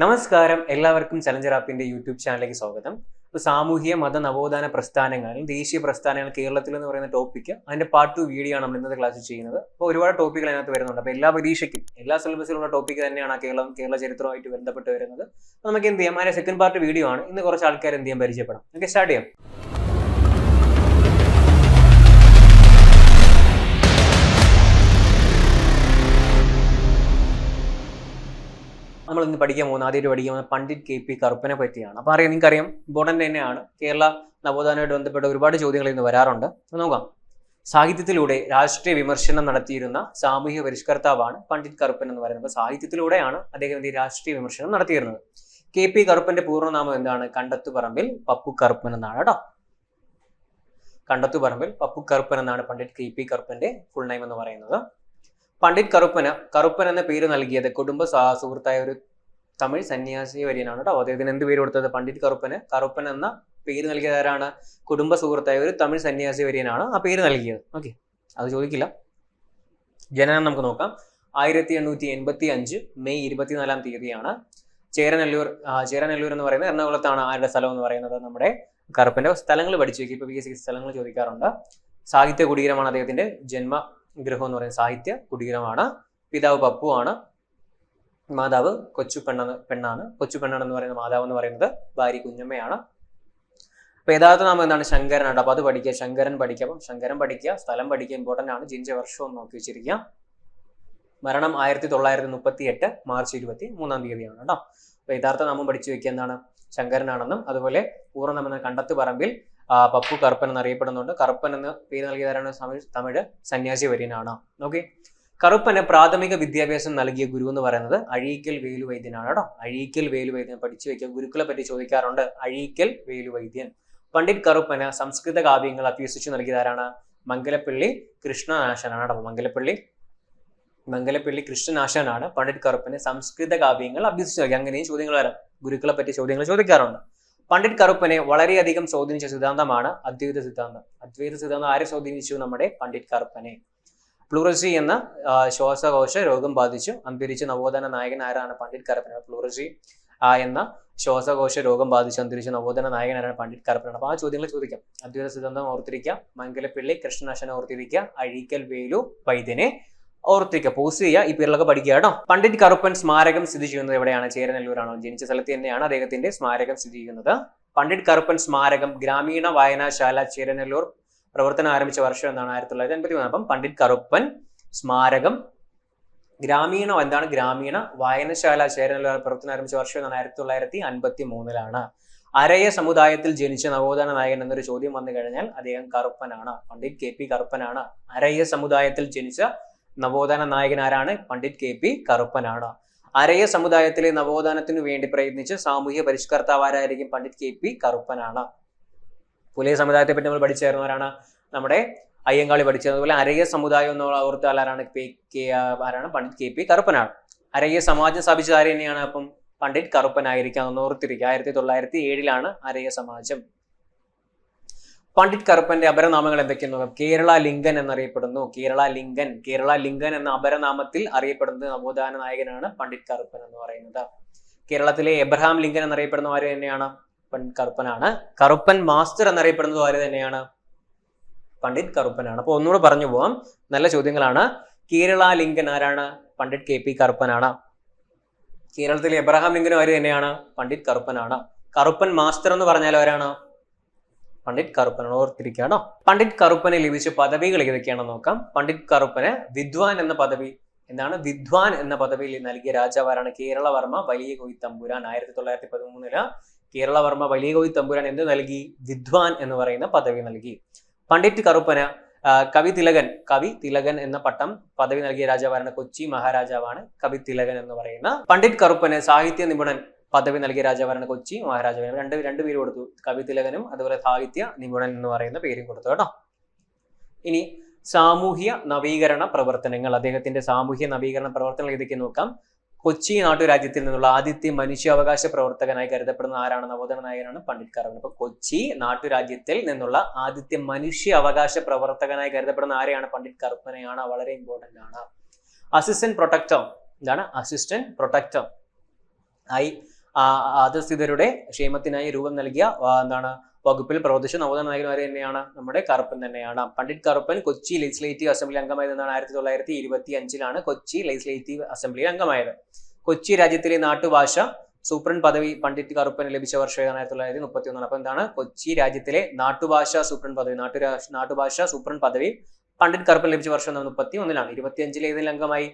നമസ്കാരം. എല്ലാവർക്കും challenger ആപ്പിന്റെ YouTube ചാനലിലേക്ക് സ്വാഗതം. ഇപ്പോൾ സാമൂഹിക മത നവോത്ഥാന പ്രസ്ഥാനങ്ങൾ ദേശീയ പ്രസ്ഥാനങ്ങൾ കേരളത്തിൽ എന്ന് പറയുന്ന ടോപ്പിക്ക് അതിന്റെ പാർട്ട് ടു വീഡിയോ ആണ് നമ്മൾ ഇന്നത്തെ ക്ലാസ്സിൽ ചെയ്യുന്നത്. അപ്പോൾ ഒരുപാട് ടോപ്പിക്കുകൾ അതിനകത്ത് വരുന്നുണ്ട്. അപ്പോൾ എല്ലാ പരീക്ഷയ്ക്കും എല്ലാ സിലബസിലുള്ള ടോപ്പിക്ക് തന്നെയാണ് കേരളം കേരള ചരിത്രമായിട്ട് ബന്ധപ്പെട്ട് വരുന്നത്. അപ്പോൾ നമുക്ക് എന്ത് ചെയ്യാം? അതിന്റെ സെക്കൻഡ് പാർട്ട് വീഡിയോ ആണ്. ഇന്ന് കുറച്ച് ആൾക്കാർ എന്ത് ചെയ്യാൻ പരിചയപ്പെടാം. നമുക്ക് സ്റ്റാർട്ട് ചെയ്യാം. നമ്മൾ ഇന്ന് പഠിക്കാൻ പോകുന്ന ആദ്യമായിട്ട് പഠിക്കാൻ പോകുന്ന പണ്ഡിറ്റ് കെ പി കറുപ്പനെ പറ്റിയാണ്. അപ്പോൾ അറിയാം നിങ്ങൾക്കറിയാം ഇമ്പോർട്ടന്റ് തന്നെയാണ്. കേരള നവോത്ഥാനമായിട്ട് ബന്ധപ്പെട്ട ഒരുപാട് ചോദ്യങ്ങൾ ഇന്ന് വരാറുണ്ട്. നോക്കാം. സാഹിത്യത്തിലൂടെ രാഷ്ട്രീയ വിമർശനം നടത്തിയിരുന്ന സാമൂഹ്യ പരിഷ്കർത്താവാണ് പണ്ഡിറ്റ് കറുപ്പൻ എന്ന് പറയുന്നത്. സാഹിത്യത്തിലൂടെയാണ് അദ്ദേഹം ഈ രാഷ്ട്രീയ വിമർശനം നടത്തിയിരുന്നത്. കെ പി കറുപ്പന്റെ പൂർണനാമം എന്താണ്? കണ്ടത്തുപറമ്പിൽ പപ്പു കറുപ്പൻ എന്നാണ് കേട്ടോ. കണ്ടത്തുപറമ്പിൽ പപ്പു കറുപ്പൻ എന്നാണ് പണ്ഡിറ്റ് കെ പി കറുപ്പന്റെ ഫുൾ നെയിം എന്ന് പറയുന്നത്. പണ്ഡിറ്റ് കറുപ്പന് കറുപ്പൻ എന്ന പേര് നൽകിയത് കുടുംബ സുഹൃത്തായ ഒരു തമിഴ് സന്യാസി വര്യനാണ് കേട്ടോ. അദ്ദേഹത്തിന് എന്ത് പേര് കൊടുത്തത്? പണ്ഡിറ്റ് കറുപ്പന്. കറുപ്പൻ എന്ന പേര് നൽകിയത് ആരാണ്? കുടുംബ സുഹൃത്തായ ഒരു തമിഴ് സന്യാസി വര്യനാണ് ആ പേര് നൽകിയത്. ഓക്കെ. അത് ചോദിക്കില്ല. ജനനം നമുക്ക് നോക്കാം. ആയിരത്തി എണ്ണൂറ്റി എൺപത്തി അഞ്ച് മെയ് ഇരുപത്തിനാലാം തീയതിയാണ് ചേരനല്ലൂർ ചേരനെല്ലൂർ എന്ന് പറയുന്നത് എറണാകുളത്താണ് ആരുടെ സ്ഥലം എന്ന് പറയുന്നത് നമ്മുടെ കറുപ്പന്റെ സ്ഥലങ്ങൾ പഠിച്ചു വെക്കും ഇപ്പൊ പി എസ് സി സ്ഥലങ്ങൾ ചോദിക്കാറുണ്ട്. സാഹിത്യ കുടീരമാണ് അദ്ദേഹത്തിന്റെ ജന്മ ഗൃഹം എന്ന് പറയുന്നത് സാഹിത്യ കുടീരമാണ്. പിതാവ് പപ്പു ആണ് മാതാവ് കൊച്ചു പെണ്ണ പെണ്ണാണ്. കൊച്ചു പെണ്ണാണ് എന്ന് പറയുന്ന മാതാവ് എന്ന് പറയുന്നത് ഭാര്യ കുഞ്ഞമ്മയാണ്. അപ്പൊ യഥാർത്ഥ നാമം എന്താണ്? ശങ്കരനാണ്. അപ്പൊ അത് പഠിക്കുക. ശങ്കരൻ പഠിക്കുക. അപ്പം ശങ്കരൻ പഠിക്കുക സ്ഥലം പഠിക്കുക ഇമ്പോർട്ടന്റ് ആണ്. ജനിച്ച വർഷം ഒന്ന് നോക്കി വെച്ചിരിക്കുക. മരണം ആയിരത്തി തൊള്ളായിരത്തി മുപ്പത്തി എട്ട് മാർച്ച് ഇരുപത്തി മൂന്നാം തീയതിയാണ് കേട്ടോ. അപ്പൊ യഥാർത്ഥ നാമം പഠിച്ചു വെക്കുക എന്താണ്? ശങ്കരനാണെന്നും അതുപോലെ പൂർണനാമം എന്ന കണ്ടത്ത് പറമ്പിൽ പപ്പു കറുപ്പൻ എന്നറിയപ്പെടുന്നുണ്ട്. കറുപ്പൻ എന്ന് പേര് നൽകിയതാരാണ് തമിഴ് സന്യാസി വര്യനാണ്. ഓക്കെ കറുപ്പന് പ്രാഥമിക വിദ്യാഭ്യാസം നൽകിയ ഗുരു എന്ന് പറയുന്നത് അഴീക്കൽ വേലു വൈദ്യനാണ് കേട്ടോ. അഴീക്കൽ വേലു വൈദ്യൻ പഠിച്ചു വെക്കുക ഗുരുക്കളെ പറ്റി ചോദിക്കാറുണ്ട്. അഴീക്കൽ വേലു വൈദ്യൻ പണ്ഡിറ്റ് കറുപ്പന് സംസ്കൃത കാവ്യങ്ങൾ അഭ്യസിച്ചു നൽകിയതാരാണ്? മംഗലപ്പള്ളി കൃഷ്ണനാശനാണ് കേട്ടോ. മംഗലപ്പള്ളി മംഗലപ്പള്ളി കൃഷ്ണനാശനാണ് പണ്ഡിറ്റ് കറുപ്പന് സംസ്കൃത കാവ്യങ്ങൾ അഭ്യസിച്ചു നൽകി. അങ്ങനെയും ചോദ്യങ്ങൾ വരാം. ഗുരുക്കളെ പറ്റി ചോദ്യങ്ങൾ ചോദിക്കാറുണ്ട്. പണ്ഡിറ്റ് കറുപ്പനെ വളരെയധികം സ്വാധീനിച്ച സിദ്ധാന്തമാണ് അദ്വൈത സിദ്ധാന്തം. അദ്വൈത സിദ്ധാന്തം ആരെ സ്വാധീനിച്ചു? നമ്മുടെ പണ്ഡിറ്റ് കറുപ്പനെ. പ്ലൂറസി എന്ന ശ്വാസകോശ രോഗം ബാധിച്ചു. അന്തരിച്ച നവോത്ഥാന നായകൻ ആരാണ്? പണ്ഡിറ്റ് കറുപ്പൻ പ്ലൂറസി. എന്ന ശ്വാസകോശ രോഗം ബാധിച്ച്. അന്തരിച്ച നായകൻ ആരാണ്? പണ്ഡിറ്റ് കറുപ്പൻ അപ്പൊ ആ ചോദ്യങ്ങൾ ചോദിക്കാം. അദ്വൈത സിദ്ധാന്തം ഓർത്തിരിക്കുക. മംഗലപ്പിള്ളി കൃഷ്ണനാശനെ ഓർത്തിരിക്കുക. അഴീക്കൽ വേലു വൈദ്യനെ ഓർത്തിരിക്കുക പോസ്റ്റ് ചെയ്യുക. ഈ പേരിലൊക്കെ പഠിക്കുക കേട്ടോ. പണ്ഡിറ്റ് കറുപ്പൻ സ്മാരകം സ്ഥിതി ചെയ്യുന്നത് എവിടെയാണ്? ചേരനല്ലൂരാണോ? ജനിച്ച സ്ഥലത്ത് തന്നെയാണ് അദ്ദേഹത്തിന്റെ സ്മാരകം സ്ഥിതി ചെയ്യുന്നത്. പണ്ഡിറ്റ് കറുപ്പൻ സ്മാരകം ഗ്രാമീണ വായനാശാല ചേരനല്ലൂർ പ്രവർത്തനം ആരംഭിച്ച വർഷം എന്താണ് ആയിരത്തി തൊള്ളായിരത്തി എൺപത്തി മൂന്ന് അപ്പം പണ്ഡിറ്റ് കറുപ്പൻ സ്മാരകം ഗ്രാമീണ എന്താണ് ഗ്രാമീണ വായനശാല ചേരനല്ലൂർ പ്രവർത്തനം ആരംഭിച്ച വർഷം എന്നാണ് ആയിരത്തി തൊള്ളായിരത്തി അൻപത്തി മൂന്നിലാണ് അരയ സമുദായത്തിൽ ജനിച്ച നവോത്ഥാന നായകൻ എന്നൊരു ചോദ്യം വന്നു കഴിഞ്ഞാൽ അദ്ദേഹം കറുപ്പനാണ്. പണ്ഡിറ്റ് കെ പി കറുപ്പനാണ്. അരയ സമുദായത്തിൽ ജനിച്ച നവോത്ഥാന നായകൻ ആരാണ്? പണ്ഡിറ്റ് കെ പി കറുപ്പനാണ് അരയ സമുദായത്തിലെ നവോത്ഥാനത്തിനു വേണ്ടി പ്രയത്നിച്ച് സാമൂഹ്യ പരിഷ്കർത്താവ് ആരായിരിക്കും? പണ്ഡിറ്റ് കെ പി കറുപ്പനാണ് പുലയ സമുദായത്തെ പറ്റി നമ്മൾ പഠിച്ചേർന്നവരാണ് നമ്മുടെ അയ്യങ്കാളി പഠിച്ചത്. അതുപോലെ അരയ സമുദായം എന്ന് ഓർത്താൽ ആരാണ്? കെ ആരാണ്? പണ്ഡിറ്റ് കെ പി കറുപ്പനാണ് അരയ സമാജം സ്ഥാപിച്ചത് ആര് തന്നെയാണ് അപ്പം? പണ്ഡിറ്റ് കറുപ്പനായിരിക്കാം എന്ന് ഓർത്തിരിക്കുക. ആയിരത്തി തൊള്ളായിരത്തി ഏഴിലാണ് അരയ സമാജം. പണ്ഡിറ്റ് കറുപ്പന്റെ അപരനാമങ്ങൾ എന്തൊക്കെയെന്ന് നോക്കാം കേരള ലിംഗൻ എന്നറിയപ്പെടുന്നു. കേരള ലിംഗൻ കേരള ലിംഗൻ എന്ന അപരനാമത്തിൽ അറിയപ്പെടുന്ന നവോത്ഥാന നായകനാണ് പണ്ഡിറ്റ് കറുപ്പൻ എന്ന് പറയുന്നത്. കേരളത്തിലെ എബ്രഹാം ലിംഗൻ എന്നറിയപ്പെടുന്ന ആര് തന്നെയാണ്? പണ്ഡിറ്റ് കറുപ്പനാണ്. കറുപ്പൻ മാസ്റ്റർ എന്നറിയപ്പെടുന്നത് ആര് തന്നെയാണ്? പണ്ഡിറ്റ് കറുപ്പനാണ്. അപ്പൊ ഒന്നുകൂടെ പറഞ്ഞു പോവാം. നല്ല ചോദ്യങ്ങളാണ്. കേരള ലിംഗൻ ആരാണ്? പണ്ഡിറ്റ് കെ പി കറുപ്പനാണ്. കേരളത്തിലെ എബ്രഹാം ലിംഗനും ആര് തന്നെയാണ്? പണ്ഡിറ്റ് കറുപ്പനാണ്. കറുപ്പൻ മാസ്റ്റർ എന്ന് പറഞ്ഞാൽ ആരാണ്? പണ്ഡിറ്റ് കറുപ്പനാണ് ഓർത്തിരിക്കുകയാണോ. പണ്ഡിറ്റ് കറുപ്പനെ ലഭിച്ച പദവികൾ ഏതൊക്കെയാണെന്ന് നോക്കാം. പണ്ഡിറ്റ് കറുപ്പന് വിദ്വാൻ എന്ന പദവി എന്താണ്? വിദ്വാൻ എന്ന പദവിയിൽ നൽകിയ രാജാവാരാണ് കേരളവർമ്മ വലിയ കോയി തമ്പുരാൻ. ആയിരത്തി തൊള്ളായിരത്തി പതിമൂന്നിൽ കേരളവർമ്മ വലിയ കോയി തമ്പുരാൻ എന്ത് നൽകി? വിദ്വാൻ എന്ന് പറയുന്ന പദവി നൽകി. പണ്ഡിറ്റ് കറുപ്പന് കവി തിലകൻ കവി തിലകൻ എന്ന പട്ടം പദവി നൽകിയ രാജാവാരാണ് കൊച്ചി മഹാരാജാവാണ് കവി തിലകൻ എന്ന് പറയുന്ന. പണ്ഡിറ്റ് കറുപ്പന് സാഹിത്യ നിപുണൻ പദവി നൽകിയ രാജാവാണ് കൊച്ചി മഹാരാജാവ് രണ്ട് രണ്ട് പേര് കൊടുത്തു. കവി തിലകനും അതുപോലെ സാഹിത്യ നിപുണൻ എന്ന് പറയുന്ന പേരും കൊടുത്തു കേട്ടോ. ഇനി സാമൂഹ്യ നവീകരണ പ്രവർത്തനങ്ങൾ. അദ്ദേഹത്തിന്റെ സാമൂഹ്യ നവീകരണ പ്രവർത്തനങ്ങൾ ഏതൊക്കെ നോക്കാം? കൊച്ചി നാട്ടുരാജ്യത്തിൽ നിന്നുള്ള ആദ്യത്തെ മനുഷ്യാവകാശ പ്രവർത്തകനായി കരുതപ്പെടുന്ന ആരാണ്? നവോദന നായകനാണ് പണ്ഡിറ്റ് കറുപ്പൻ അപ്പൊ കൊച്ചി നാട്ടുരാജ്യത്തിൽ നിന്നുള്ള ആദ്യത്തെ മനുഷ്യ അവകാശ പ്രവർത്തകനായി കരുതപ്പെടുന്ന ആരെയാണ്? പണ്ഡിറ്റ് കറുപ്പനെയാണ്. വളരെ ഇമ്പോർട്ടന്റ് ആണ്. അസിസ്റ്റന്റ് പ്രൊട്ടക്ടർ എന്താണ് അസിസ്റ്റന്റ് പ്രൊട്ടക്ടർ ആയി അധസ്ഥിതരുടെ ക്ഷേമത്തിനായി രൂപം നൽകിയ എന്താണ് വകുപ്പിൽ പ്രവർത്തിച്ച നവോദയ നായകന്മാർ തന്നെയാണ് നമ്മുടെ കറുപ്പൻ തന്നെയാണ്. പണ്ഡിറ്റ് കറുപ്പൻ കൊച്ചി ലെജിസ്ലേറ്റീവ് അസംബ്ലി അംഗമായത് എന്നാണ് ആയിരത്തി തൊള്ളായിരത്തി ഇരുപത്തി അഞ്ചിലാണ് കൊച്ചി ലെജിസ്ലേറ്റീവ് അസംബ്ലി അംഗമായത്. കൊച്ചി രാജ്യത്തിലെ നാട്ടുഭാഷ സൂപ്രണ്ട് പദവി പണ്ഡിറ്റ് കറുപ്പൻ ലഭിച്ച വർഷം ആയിരത്തി തൊള്ളായിരത്തി മുപ്പത്തി ഒന്നാണ് അപ്പൊ എന്താണ് കൊച്ചി രാജ്യത്തിലെ നാട്ടുഭാഷ സൂപ്രണ്ട് പദവി നാട്ടുരാ നാട്ടുഭാഷ സൂപ്രണ്ട് പദവി പണ്ഡിറ്റ് കറുപ്പൻ ലഭിച്ച വർഷം മുപ്പത്തി ഒന്നിലാണ് ഇരുപത്തി അഞ്ചിൽ ഏതിൽ അംഗമായി?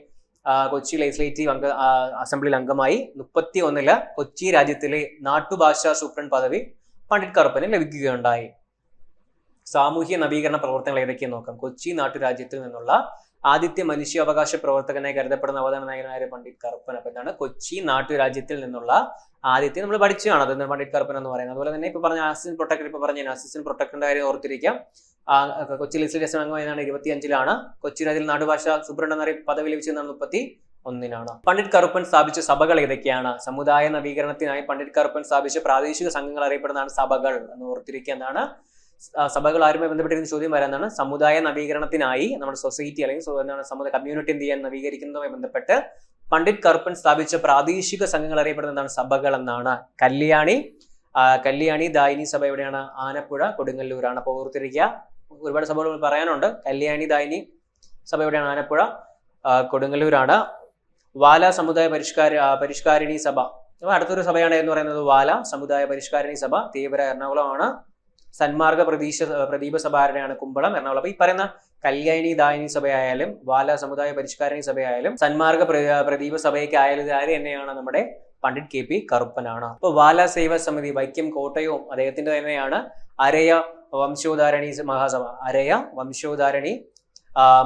കൊച്ചി ലെജിസ്ലേറ്റീവ് അംഗ അസംബ്ലിയിൽ അംഗമായി മുപ്പത്തി ഒന്നിൽ കൊച്ചി രാജ്യത്തിലെ നാട്ടുഭാഷ സൂപ്രണ്ട് പദവി പണ്ഡിറ്റ് കറുപ്പന് ലഭിക്കുകയുണ്ടായി. സാമൂഹ്യ നവീകരണ പ്രവർത്തനങ്ങൾ ഏതൊക്കെയെന്ന് നോക്കാം? കൊച്ചി നാട്ടുരാജ്യത്തിൽ നിന്നുള്ള ആദ്യത്തെ മനുഷ്യാവകാശ പ്രവർത്തകനായി കരുതപ്പെടുന്ന അവതാര നായകനായ പണ്ഡിറ്റ് കറുപ്പൻ. അപ്പൊ എന്താണ് കൊച്ചി നാട്ടുരാജ്യത്തിൽ നിന്നുള്ള ആദ്യത്തെ നമ്മൾ പഠിച്ചതാണ്. അത് പണ്ഡിറ്റ് കറുപ്പൻ എന്ന് പറയുന്നത്? അതുപോലെ തന്നെ ഇപ്പൊ പറഞ്ഞ അസിസ്റ്റന്റ് പ്രൊട്ടക്ടർ ഇപ്പൊ പറഞ്ഞ അസിസ്റ്റന്റ് പ്രൊട്ടക്ടറിന്റെ കാര്യം ഓർത്തിരിക്കാം. കൊച്ചി ലെജിസ്ലേറ്റീവ് അംഗം അംഗമായതാണ് ഇരുപത്തി അഞ്ചിലാണ് കൊച്ചി രാജ്യത്തിൽ നാടുഭാഷ എന്ന പദവി ലഭിച്ചതെന്നാണ് മുപ്പത്തി ഒന്നിനാണ് പണ്ഡിറ്റ് കറുപ്പൻ സ്ഥാപിച്ച സഭകൾ ഏതൊക്കെയാണ്? സമുദായ നവീകരണത്തിനായി പണ്ഡിറ്റ് കറുപ്പൻ സ്ഥാപിച്ച പ്രാദേശിക സംഘങ്ങൾ അറിയപ്പെടുന്നതാണ് സഭകൾ എന്ന് ഓർത്തിരിക്കുക എന്താണ്? ആ, സഭകൾ ആരുമായി ബന്ധപ്പെട്ടിരിക്കുന്ന ചോദ്യം വരാനാണ് സമുദായ നവീകരണത്തിനായി നമ്മുടെ സൊസൈറ്റി അല്ലെങ്കിൽ എന്താണ് സമുദായ കമ്മ്യൂണിറ്റി എന്ത് ചെയ്യാൻ നവീകരിക്കുന്നതുമായി ബന്ധപ്പെട്ട് പണ്ഡിറ്റ് കറുപ്പൻ സ്ഥാപിച്ച പ്രാദേശിക സംഘങ്ങൾ അറിയപ്പെടുന്നതാണ് സഭകൾ എന്നാണ്. കല്യാണി കല്യാണി ദായിനി സഭ എവിടെയാണ്? ആനപ്പുഴ കൊടുങ്ങല്ലൂരാണ്. അപ്പോൾ ഓർത്തിരിക്കുക ഒരുപാട് സഭകൾ പറയാനുണ്ട്. കല്യാണി ദായിനി സഭ എവിടെയാണ് ആനപ്പുഴ കൊടുങ്ങല്ലൂരാണ്. വാല സമുദായ പരിഷ്കാര പരിഷ്കാരിണി സഭ. അടുത്തൊരു സഭയാണ് എന്ന് പറയുന്നത് വാല സമുദായ പരിഷ്കാരിണി സഭ. തീവ്ര എറണാകുളമാണ്. സന്മാർഗ പ്രതീക്ഷ പ്രദീപ സഭ ആരുടെയാണ് കുമ്പളം എറണാകുളം. അപ്പൊ ഈ പറയുന്ന കല്യാണി ദായിനി സഭയായാലും വാല സമുദായ പരിഷ്കാരിണി സഭയായാലും സന്മാർഗ പ്ര- പ്രദീപ സഭയ്ക്ക് ആയാലും ആര് തന്നെയാണ് നമ്മുടെ പണ്ഡിറ്റ് കെ പി കറുപ്പനാണ്. അപ്പൊ വാല സേവ സമിതി വൈക്കം കോട്ടയവും അദ്ദേഹത്തിന്റെ തന്നെയാണ്. അരയ വംശോധാരണി മഹാസഭ. അരയ വംശോധാരണി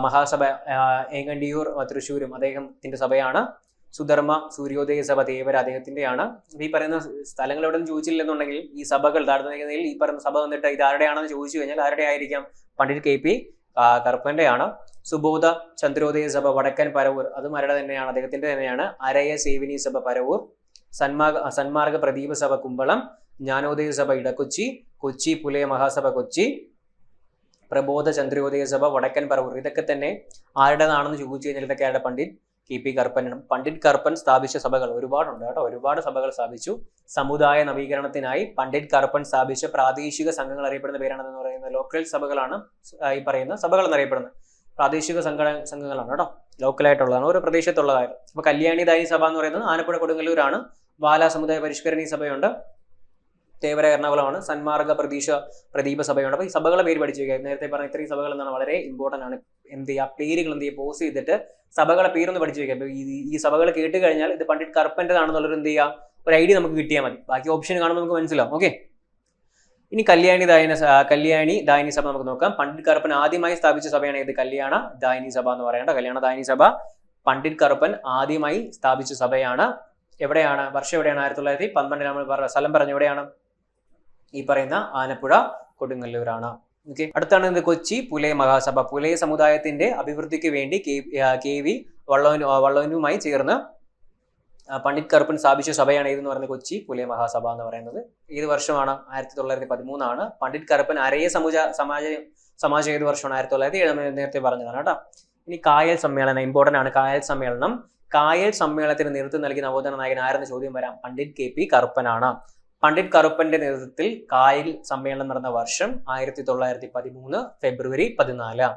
മഹാസഭ ഏങ്ങണ്ടിയൂർ തൃശ്ശൂരും അദ്ദേഹത്തിന്റെ സഭയാണ്. സുധർമ്മ സൂര്യോദയ സഭ തേവര അദ്ദേഹത്തിന്റെയാണ് ഈ പറയുന്ന സ്ഥലങ്ങൾ എവിടെ നിന്ന് ചോദിച്ചില്ലെന്നുണ്ടെങ്കിൽ ഈ സഭകൾ താഴ്ന്നയിൽ ഈ പറയുന്ന സഭ വന്നിട്ട് ഇത് ആരുടെയാണെന്ന് ചോദിച്ചു കഴിഞ്ഞാൽ ആരുടെ ആയിരിക്കാം? പണ്ഡിറ്റ് കെ പി കറുപ്പന്റെയാണ് സുബോധ ചന്ദ്രോദയ സഭ വടക്കൻ പരവൂർ അതും ആരുടെ തന്നെയാണ്? അദ്ദേഹത്തിന്റെ തന്നെയാണ്. അരയ സേവിനി സഭ പരവൂർ. സന്മാർഗ സന്മാർഗ പ്രദീപ സഭ കുമ്പളം. ജ്ഞാനോദയ സഭ ഇടക്കൊച്ചി. കൊച്ചി പുലയ മഹാസഭ കൊച്ചി പ്രബോധ ചന്ദ്രോദയ സഭ വടക്കൻ പറവൂർ ഇതൊക്കെ തന്നെ ആരുടേതാണെന്ന് ചോദിച്ചു കഴിഞ്ഞാൽ ഇതൊക്കെ ആരുടെ പണ്ഡിറ്റ്? കെ പി കറുപ്പനാണ് പണ്ഡിറ്റ് കർപ്പൻ സ്ഥാപിച്ച സഭകൾ ഒരുപാടുണ്ട് കേട്ടോ. ഒരുപാട് സഭകൾ സ്ഥാപിച്ചു. സമുദായ നവീകരണത്തിനായി പണ്ഡിറ്റ് കർപ്പൻ സ്ഥാപിച്ച പ്രാദേശിക സംഘങ്ങൾ അറിയപ്പെടുന്ന പേരാണെന്ന് പറയുന്നത് ലോക്കൽ സഭകളാണ് ഈ പറയുന്ന സഭകൾ എന്നറിയപ്പെടുന്നത്. പ്രാദേശിക സംഘ സംഘങ്ങളാണ് കേട്ടോ. ലോക്കലായിട്ടുള്ളതാണ് ഓരോ പ്രദേശത്തുള്ളതായിരുന്നു അപ്പൊ കല്യാണി ദായി സഭ എന്ന് പറയുന്നത് ആനപ്പുഴ കൊടുങ്ങല്ലൂരാണ്. വാല സമുദായ പരിഷ്കരണി സഭയുണ്ട്. തേവര എറണാകുളമാണ്. സന്മാർഗ പ്രതീക്ഷ പ്രദീപ സഭയുണ്ട്. അപ്പൊ ഈ സഭകളെ പേര് പഠിച്ചു വയ്ക്കുക. നേരത്തെ പറഞ്ഞ ഇത്രയും സഭകൾ എന്നാണ് വളരെ ഇമ്പോർട്ടന്റ് ആണ്. എന്ത് ചെയ്യുക? പേരുകൾ എന്ത് ചെയ്യുക? പോസ് ചെയ്തിട്ട് സഭകളെ പേരൊന്ന് പഠിച്ചു വയ്ക്കുക. അപ്പൊ ഈ ഈ സഭകൾ കേട്ട് കഴിഞ്ഞാൽ ഇത് പണ്ഡിറ്റ് കർപ്പന്റെതാണെന്നുള്ളൊരു എന്ത് ചെയ്യുക? ഒരു ഐഡിയ നമുക്ക് കിട്ടിയാൽ മതി. ബാക്കി ഓപ്ഷൻ കാണുമ്പോൾ നമുക്ക് മനസ്സിലാവും. ഓക്കെ ഇനി കല്യാണി ദായന കല്യാണി ദായനി സഭ നമുക്ക് നോക്കാം. പണ്ഡിറ്റ് കറുപ്പൻ ആദ്യമായി സ്ഥാപിച്ച സഭയാണ് ഇത് കല്യാണ ദായനി സഭ എന്ന് പറയേണ്ട കല്യാണ ദായനി സഭ പണ്ഡിറ്റ് കറുപ്പൻ ആദ്യമായി സ്ഥാപിച്ച സഭയാണ്. എവിടെയാണ്? വർഷം എവിടെയാണ്? ആയിരത്തി തൊള്ളായിരത്തി പന്ത്രണ്ടിലാണ് സ്ഥലം പറഞ്ഞു എവിടെയാണ്? ഈ പറയുന്ന ആനപ്പുഴ കൊടുങ്ങല്ലൂരാണ്. ഓക്കെ അടുത്താണ് കൊച്ചി പുലയ മഹാസഭ. പുലയ സമുദായത്തിന്റെ അഭിവൃദ്ധിക്ക് വേണ്ടി കെ വി വള്ളവനു വള്ളവനുമായി ചേർന്ന് പണ്ഡിറ്റ് കറുപ്പൻ സ്ഥാപിച്ച സഭയാണ് ഇതെന്ന് പറയുന്നത് കൊച്ചി പുലയ മഹാസഭ എന്ന് പറയുന്നത്. ഏത് വർഷമാണ്? ആയിരത്തി തൊള്ളായിരത്തി പതിമൂന്നാണ് പണ്ഡിറ്റ് കറുപ്പൻ അരയ സമുജ സമാജ സമാജം ഏത് വർഷമാണ്? ആയിരത്തി തൊള്ളായിരത്തി ഏഴ് നേരത്തെ പറഞ്ഞതാണ് കേട്ടോ. ഇനി കായൽ സമ്മേളനം ഇമ്പോർട്ടന്റ് ആണ് കായൽ സമ്മേളനം. കായൽ സമ്മേളനത്തിന് നേതൃത്വം നൽകി നവോത്ഥാന നായകൻ ആരെന്ന് ചോദ്യം വരാം. പണ്ഡിറ്റ് കെ പി കറുപ്പനാണ്. പണ്ഡിറ്റ് കറുപ്പന്റെ നേതൃത്വത്തിൽ കായൽ സമ്മേളനം നടന്ന വർഷം ആയിരത്തി തൊള്ളായിരത്തി പതിമൂന്ന് ഫെബ്രുവരി പതിനാല്.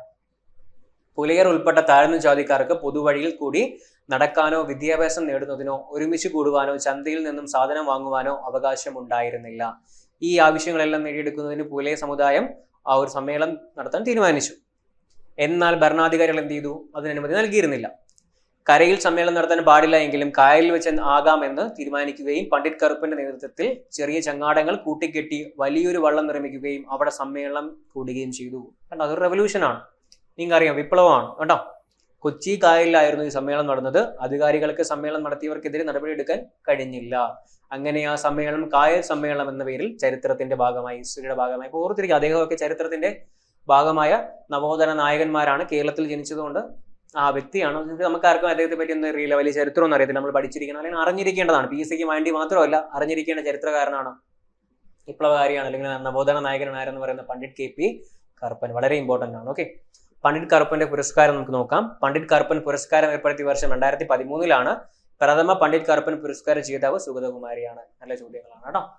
പുലയർ ഉൾപ്പെട്ട താഴ്ന്ന ജാതിക്കാർക്ക് പൊതുവഴിയിൽ കൂടി നടക്കാനോ വിദ്യാഭ്യാസം നേടുന്നതിനോ ഒരുമിച്ച് കൂടുവാനോ ചന്തയിൽ നിന്നും സാധനം വാങ്ങുവാനോ അവകാശം ഉണ്ടായിരുന്നില്ല ഈ ആവശ്യങ്ങളെല്ലാം നേടിയെടുക്കുന്നതിന് പുലയ സമുദായം ആ ഒരു സമ്മേളനം നടത്താൻ തീരുമാനിച്ചു. എന്നാൽ ഭരണാധികാരികൾ എന്ത് ചെയ്തു? അതിന് അനുമതി നൽകിയിരുന്നില്ല. കരയിൽ സമ്മേളനം നടത്താൻ പാടില്ല എങ്കിലും കായലിൽ വെച്ച് ആകാമെന്ന് തീരുമാനിക്കുകയും പണ്ഡിറ്റ് കറുപ്പിന്റെ നേതൃത്വത്തിൽ ചെറിയ ചങ്ങാടങ്ങൾ കൂട്ടിക്കെട്ടി വലിയൊരു വള്ളം നിർമ്മിക്കുകയും അവിടെ സമ്മേളനം കൂടുകയും ചെയ്തു. കണ്ടോ? അതൊരു റെവല്യൂഷനാണ് നിങ്ങൾക്കറിയാം വിപ്ലവമാണ്. കണ്ടോ? കൊച്ചി കായലിലായിരുന്നു ഈ സമ്മേളനം നടന്നത്. അധികാരികൾക്ക് സമ്മേളനം നടത്തിയവർക്കെതിരെ നടപടിയെടുക്കാൻ കഴിഞ്ഞില്ല. അങ്ങനെ ആ സമ്മേളനം കായൽ സമ്മേളനം എന്ന പേരിൽ ചരിത്രത്തിന്റെ ഭാഗമായി ഹിസ്റ്ററിയുടെ ഭാഗമായി. ഓർത്തിരിക്കുക അദ്ദേഹമൊക്കെ ചരിത്രത്തിന്റെ ഭാഗമായ നവോത്ഥാന നായകന്മാരാണ് കേരളത്തിൽ ജനിച്ചതുകൊണ്ട് ആ വ്യക്തിയാണ്? നമുക്ക് ആർക്കും അദ്ദേഹത്തെ പറ്റി ഒന്നും അറിയില്ല. വലിയ ചരിത്രമൊന്നും അറിയത്തില്ല. നമ്മൾ പഠിച്ചിരിക്കണം അല്ലെങ്കിൽ അറിഞ്ഞിരിക്കേണ്ടതാണ്. പി എസ് സിക്ക് വേണ്ടി മാത്രമല്ല അറിഞ്ഞിരിക്കേണ്ട ചരിത്രകാരനാണ് വിപ്ലവകാരിയാണ് അല്ലെങ്കിൽ നവോത്ഥാന നായകനാണ് ആരെന്ന് പറയുന്ന പണ്ഡിറ്റ് കെ. പി. കറുപ്പൻ. വളരെ ഇമ്പോർട്ടന്റ് ആണ്. ഓക്കെ പണ്ഡിറ്റ് കറുപ്പന്റെ പുരസ്കാരം നമുക്ക് നോക്കാം. പണ്ഡിറ്റ് കറുപ്പൻ പുരസ്കാരം ഏർപ്പെടുത്തിയ വർഷം രണ്ടായിരത്തി പതിമൂന്നിലാണ് പ്രഥമ പണ്ഡിറ്റ് കറുപ്പൻ പുരസ്കാര ജേതാവ് സുഗതകുമാരിയാണ്. നല്ല ചോദ്യങ്ങളാണ് കേട്ടോ.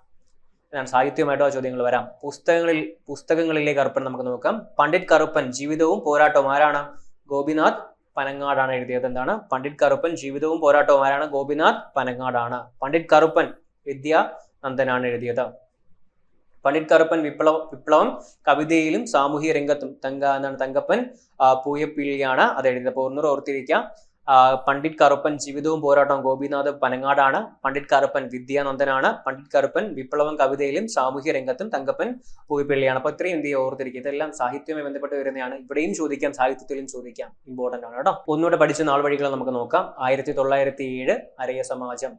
ഞാൻ സാഹിത്യമായിട്ടോ ചോദ്യങ്ങൾ വരാം. പുസ്തകങ്ങളിൽ പുസ്തകങ്ങളിലേക്ക് കറുപ്പൻ നമുക്ക് നോക്കാം. പണ്ഡിറ്റ് കറുപ്പൻ ജീവിതവും പോരാട്ടവും ആരാണ്? ഗോപിനാഥ് പനങ്ങാടാണ് എഴുതിയത്. എന്താണ്? പണ്ഡിറ്റ് കറുപ്പൻ ജീവിതവും പോരാട്ടവും ആരാണ് ഗോപിനാഥ് പനങ്ങാടാണ്. പണ്ഡിറ്റ് കറുപ്പൻ വിദ്യ നന്ദനാണ് എഴുതിയത്. പണ്ഡിറ്റ് കറുപ്പൻ വിപ്ലവ വിപ്ലവം കവിതയിലും സാമൂഹ്യ രംഗത്തും തങ്ക എന്താണ്? തങ്കപ്പൻ പൂയപ്പിള്ളിയാണ് അത് എഴുതിയത്. പൂർണർ ഓർത്തിരിക്കുക. പണ്ഡിറ്റ് കറുപ്പൻ ജീവിതവും പോരാട്ടവും ഗോപിനാഥ് പനങ്ങാടാണ്. പണ്ഡിറ്റ് കറുപ്പൻ വിദ്യാനന്ദനാണ്. പണ്ഡിറ്റ് കറുപ്പൻ വിപ്ലവം കവിതയിലും സാമൂഹ്യ രംഗത്തും തങ്കപ്പൻ പൂവിപ്പള്ളിയാണ്. അപ്പൊ ഇത്രയും എന്ത് ചെയ്യുക ഓർത്തിരിക്കുക? ഇതെല്ലാം സാഹിത്യവുമായി ബന്ധപ്പെട്ട് വരുന്നതാണ്. ഇവിടെയും ചോദിക്കാം സാഹിത്യത്തിലും ചോദിക്കാം. ഇമ്പോർട്ടന്റ് ആണ് കേട്ടോ. ഒന്നുകൂടെ പഠിച്ച നാൾ വഴികൾ നമുക്ക് നോക്കാം. ആയിരത്തി തൊള്ളായിരത്തി ഏഴ് അരയ സമാജം.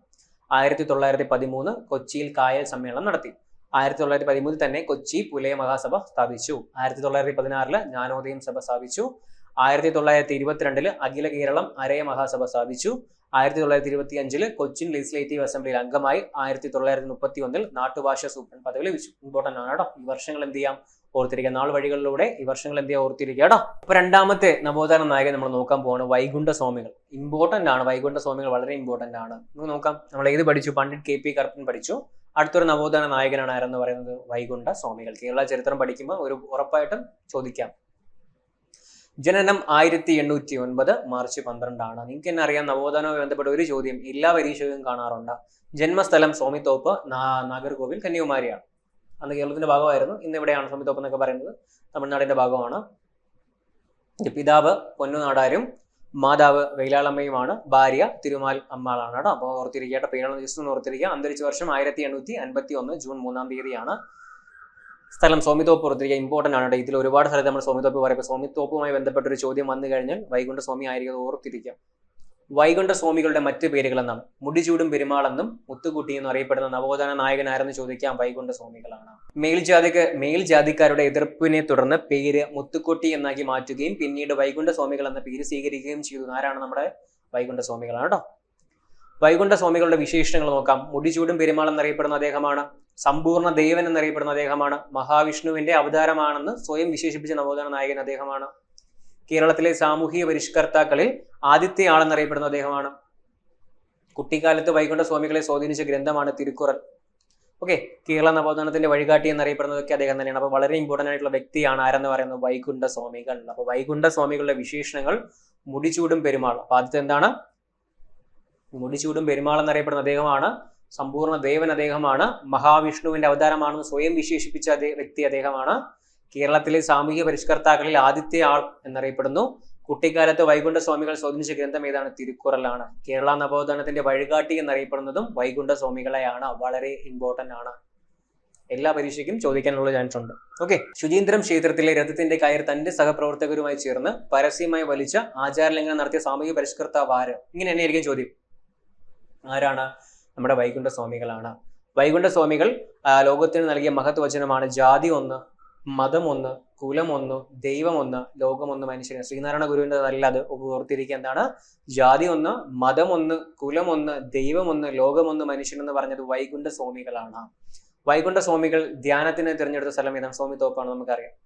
ആയിരത്തി തൊള്ളായിരത്തി പതിമൂന്ന് കൊച്ചിയിൽ കായൽ സമ്മേളനം നടത്തി. ആയിരത്തി തൊള്ളായിരത്തി പതിമൂന്നിൽ തന്നെ കൊച്ചി പുലയ മഹാസഭ സ്ഥാപിച്ചു. ആയിരത്തി തൊള്ളായിരത്തി പതിനാറിൽ ജ്ഞാനോദയം സഭ സ്ഥാപിച്ചു. ആയിരത്തി തൊള്ളായിരത്തി ഇരുപത്തിരണ്ടിൽ അഖില കേരളം അരയ മഹാസഭ സ്ഥാപിച്ചു. ആയിരത്തി തൊള്ളായിരത്തി ഇരുപത്തി അഞ്ചിൽ കൊച്ചിൻ ലെജിസ്ലേറ്റീവ് അസംബ്ലിയിൽ അംഗമായി ആയിരത്തി തൊള്ളായിരത്തി മുപ്പത്തി ഒന്നിൽ നാട്ടുഭാഷ സൂപ്രണ്ട് പദവി ലഭിച്ചു ഇമ്പോർട്ടന്റ് ആണ് കേട്ടോ. ഈ വർഷങ്ങൾ എന്ത് ചെയ്യാം? ഓർത്തിരിക്കുക. നാൾ വഴികളിലൂടെ ഈ വർഷങ്ങൾ എന്ത് ചെയ്യാം? ഓർത്തിരിക്കുക കേട്ടോ. അപ്പൊ രണ്ടാമത്തെ നവോത്ഥാന നായകൻ നമ്മൾ നോക്കാൻ പോവാണ് വൈകുണ്ഠ സ്വാമികൾ. ഇമ്പോർട്ടന്റ് ആണ്. വൈകുണ്ഠ സ്വാമികൾ വളരെ ഇമ്പോർട്ടന്റ് ആണ്. നമുക്ക് നോക്കാം. നമ്മൾ ഏത് പഠിച്ചു? പണ്ഡിറ്റ് കെ പി കറുപ്പൻ പഠിച്ചു. അടുത്തൊരു നവോത്ഥാന നായകനാണ് ആരെന്ന് പറയുന്നത്? വൈകുണ്ഠ സ്വാമികൾ. കേരള ചരിത്രം പഠിക്കുമ്പോൾ ഒരു ഉറപ്പായിട്ടും ചോദിക്കാം. ജനനം ആയിരത്തി എണ്ണൂറ്റി ഒൻപത് മാർച്ച് പന്ത്രണ്ടാണ്. നിങ്ങൾക്ക് തന്നെ അറിയാം നവോത്ഥാനവുമായി ബന്ധപ്പെട്ട ഒരു ചോദ്യം എല്ലാ പരീക്ഷകളും കാണാറുണ്ട്. ജന്മസ്ഥലം സ്വാമിത്തോപ്പ് നാ- നാഗർകോവിൽ കന്യാകുമാരിയാണ്. അന്ന് കേരളത്തിന്റെ ഭാഗമായിരുന്നു ഇന്ന് ഇവിടെയാണ് സ്വാമിത്തോപ്പ് എന്നൊക്കെ പറയുന്നത്? തമിഴ്നാടിന്റെ ഭാഗമാണ്. പിതാവ് പൊന്നുനാടാരും മാതാവ് വെയിലാളമ്മയുമാണ് ഭാര്യ തിരുമാൽ അമ്മാളാണ് കേട്ടോ. അപ്പോൾ ഓർത്തിരിക്കുക പേരാണ് ജസ്റ്റ് ഓർത്തിരിക്കുക. അന്തരിച്ച വർഷം ആയിരത്തി എണ്ണൂറ്റി അൻപത്തി ഒന്ന് ജൂൺ മൂന്നാം തീയതിയാണ്. സ്ഥലം സ്വാമിത്തോപ്പ് പുറത്തിരിക്കുക ഇമ്പോർട്ടന്റ് ആണ് കേട്ടോ. ഇതിൽ ഒരുപാട് സ്ഥലത്ത് നമ്മൾ സ്വാമിത്തോപ്പ് പറയുമ്പോൾ സ്വാമിത്തോപ്പുമായി ബന്ധപ്പെട്ട ഒരു ചോദ്യം വന്നു കഴിഞ്ഞാൽ വൈകുണ്ഠ സ്വാമി ആയിരിക്കും ഓർത്തിരിക്കുക. വൈകുണ്ഠ സ്വാമികളുടെ മറ്റ് പേരുകൾ എന്നാണ് മുടിചൂടും പെരുമാളെന്നും മുത്തുകുട്ടി എന്നും അറിയപ്പെടുന്ന നവോത്ഥാന നായകനാരെന്ന് ചോദിക്കാം? വൈകുണ്ഠ സ്വാമികളാണ്. മേൽജാതിക്ക് മേൽജാതിക്കാരുടെ എതിർപ്പിനെ തുടർന്ന് പേര് മുത്തുക്കുട്ടി എന്നാക്കി മാറ്റുകയും പിന്നീട് വൈകുണ്ഠ സ്വാമികൾ എന്ന പേര് സ്വീകരിക്കുകയും ചെയ്തു. ആരാണ് നമ്മുടെ വൈകുണ്ഠ സ്വാമികളാണ് കേട്ടോ? വൈകുണ്ഠ സ്വാമികളുടെ വിശേഷണങ്ങൾ നോക്കാം. മുടിചൂടും പെരുമാൾ എന്നറിയപ്പെടുന്ന അദ്ദേഹമാണ്. സമ്പൂർണ ദേവൻ എന്നറിയപ്പെടുന്ന അദ്ദേഹമാണ്. മഹാവിഷ്ണുവിന്റെ അവതാരമാണെന്ന് സ്വയം വിശേഷിപ്പിച്ച നവോത്ഥാന നായകൻ അദ്ദേഹമാണ്. കേരളത്തിലെ സാമൂഹിക പരിഷ്കർത്താക്കളിൽ ആദ്യത്തെ ആളെന്നറിയപ്പെടുന്ന അദ്ദേഹമാണ്. കുട്ടിക്കാലത്ത് വൈകുണ്ഠ സ്വാമികളെ സ്വാധീനിച്ച ഗ്രന്ഥമാണ് തിരുക്കുറൽ. ഓക്കെ കേരള നവോത്ഥാനത്തിന്റെ വഴികാട്ടി എന്നറിയപ്പെടുന്നതൊക്കെ അദ്ദേഹം തന്നെയാണ്. അപ്പോൾ വളരെ ഇമ്പോർട്ടന്റ് ആയിട്ടുള്ള വ്യക്തിയാണ് ആരെന്ന് പറയുന്നത്? വൈകുണ്ഠ സ്വാമികൾ അപ്പോൾ വൈകുണ്ഠ സ്വാമികളുടെ വിശേഷണങ്ങൾ മുടിചൂടും പെരുമാൾ അപ്പൊ ആദ്യത്തെ എന്താണ്? മുടിചൂടും പെരുമാൾ എന്നറിയപ്പെടുന്ന അദ്ദേഹമാണ്. സമ്പൂർണ ദേവൻ അദ്ദേഹമാണ്. മഹാവിഷ്ണുവിന്റെ അവതാരമാണെന്ന് സ്വയം വിശേഷിപ്പിച്ച വ്യക്തി അദ്ദേഹമാണ്. കേരളത്തിലെ സാമൂഹിക പരിഷ്കർത്താക്കളിൽ ആദ്യത്തെ ആൾ എന്നറിയപ്പെടുന്നു. കുട്ടിക്കാലത്ത് വൈകുണ്ഠ സ്വാമികൾ സ്വാധീനിച്ച ഗ്രന്ഥം ഏതാണ്? തിരുക്കുറലാണ് കേരള നവോത്ഥാനത്തിന്റെ വഴികാട്ടി എന്നറിയപ്പെടുന്നതും വൈകുണ്ഠ സ്വാമികളെയാണ് വളരെ ഇമ്പോർട്ടന്റ് ആണ്. എല്ലാ പരീക്ഷയ്ക്കും ചോദിക്കാനുള്ള ചാൻസ് ഉണ്ട്. ഓക്കെ ശുചീന്ദ്രം ക്ഷേത്രത്തിലെ രഥത്തിന്റെ കയർ തന്റെ സഹപ്രവർത്തകരുമായി ചേർന്ന് പരസ്യമായി വലിച്ച ആചാരലംഘനം നടത്തിയ സാമൂഹിക പരിഷ്കർത്താവ് ആര്? ഇങ്ങനെ തന്നെയായിരിക്കും ചോദ്യം. ആരാണ്? നമ്മുടെ വൈകുണ്ഠ സ്വാമികളാണ്. വൈകുണ്ഠ സ്വാമികൾ ലോകത്തിന് നൽകിയ മഹത് വചനമാണ് ജാതി ഒന്ന് മതം ഒന്ന് കുലം ഒന്ന് ദൈവം ഒന്ന് ലോകം ഒന്ന് മനുഷ്യന് ശ്രീനാരായണ ഗുരുവിന്റെ നല്ല അത് ഓർത്തിരിക്കുക എന്താണ്? ജാതി ഒന്ന് മതം ഒന്ന് കുലം ഒന്ന് ദൈവം ഒന്ന് ലോകം ഒന്ന് മനുഷ്യൻ എന്ന് പറഞ്ഞത് വൈകുണ്ഠ സ്വാമികളാണ്. വൈകുണ്ഠ സ്വാമികൾ ധ്യാനത്തിന് തിരഞ്ഞെടുത്ത സ്ഥലം ഏതാണ്? സ്വാമി തോപ്പാണ് നമുക്കറിയാം.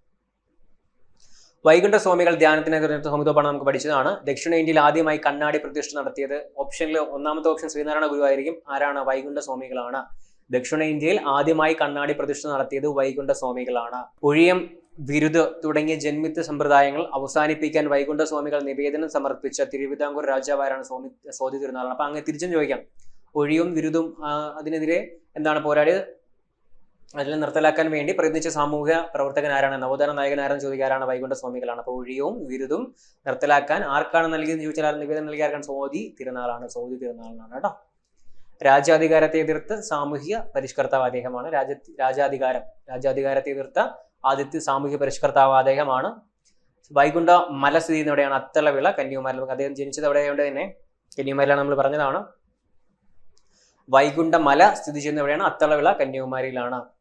വൈകുണ്ഠ സ്വാമികൾ ധ്യാനത്തിന് തിരഞ്ഞെടുത്ത സ്വാമി നമുക്ക് പഠിച്ചതാണ്. ദക്ഷിണേന്ത്യയിൽ ആദ്യമായി കണ്ണാടി പ്രതിഷ്ഠ നടത്തിയത് ഓപ്ഷനിൽ ഒന്നാമത്തെ ഓപ്ഷൻ ശ്രീനാരായണ ഗുരു ആയിരിക്കും. ആരാണ്? വൈകുണ്ഠ സ്വാമികളാണ്. ദക്ഷിണേന്ത്യയിൽ ആദ്യമായി കണ്ണാടി പ്രതിഷ്ഠ നടത്തിയത് വൈകുണ്ഠ സ്വാമികളാണ്. ഒഴിയം വിരുദ് തുടങ്ങിയ ജന്മിത്ത സമ്പ്രദായങ്ങൾ അവസാനിപ്പിക്കാൻ വൈകുണ്ഠ സ്വാമികൾ നിവേദനം സമർപ്പിച്ച തിരുവിതാംകൂർ രാജാവാരാണ് സ്വാമി സ്വാതി തിരുനാളാണ്. അപ്പൊ അങ്ങനെ തിരിച്ചും ചോദിക്കാം. ഒഴിയും വിരുദും അതിനെതിരെ എന്താണ് പോരാടിയത്? അതിൽ നിർത്തലാക്കാൻ വേണ്ടി പ്രയത്നിച്ച സാമൂഹ്യ പ്രവർത്തകൻ ആരാണ്? നവോത്ഥാന നായകൻ ആരാണ് ചോദിക്കാരാണ് വൈകുണ്ഠ സ്വാമികളാണ്. അപ്പോൾ ഒഴിയവും വിരുദും നിർത്തലാക്കാൻ ആർക്കാണ് നൽകിയെന്ന് ചോദിച്ചാൽ നിവേദനം നൽകിയ ആർക്കാണ് സോദി തിരുനാളാണ്. സോദി തിരുനാളിനാണ് കേട്ടോ. രാജ്യാധികാരത്തെ എതിർത്ത് സാമൂഹ്യ പരിഷ്കർത്താവ് അദ്ദേഹമാണ്. രാജ രാജാധികാരം രാജ്യാധികാരത്തെ എതിർത്ത ആദ്യത്തെ സാമൂഹ്യ പരിഷ്കർത്താവ് അദ്ദേഹമാണ്. വൈകുണ്ഠ മല സ്ഥിതി എവിടെയാണ്? അത്തളവിള കന്യാകുമാരി. നമുക്ക് അദ്ദേഹം ജനിച്ചത് എവിടെയുണ്ട് തന്നെ കന്യാകുമാരിയിലാണ് നമ്മൾ പറഞ്ഞതാണ്. വൈകുണ്ഠ മല സ്ഥിതി ചെയ്യുന്ന എവിടെയാണ്? അത്തളവിള കന്യാകുമാരിയിലാണ്.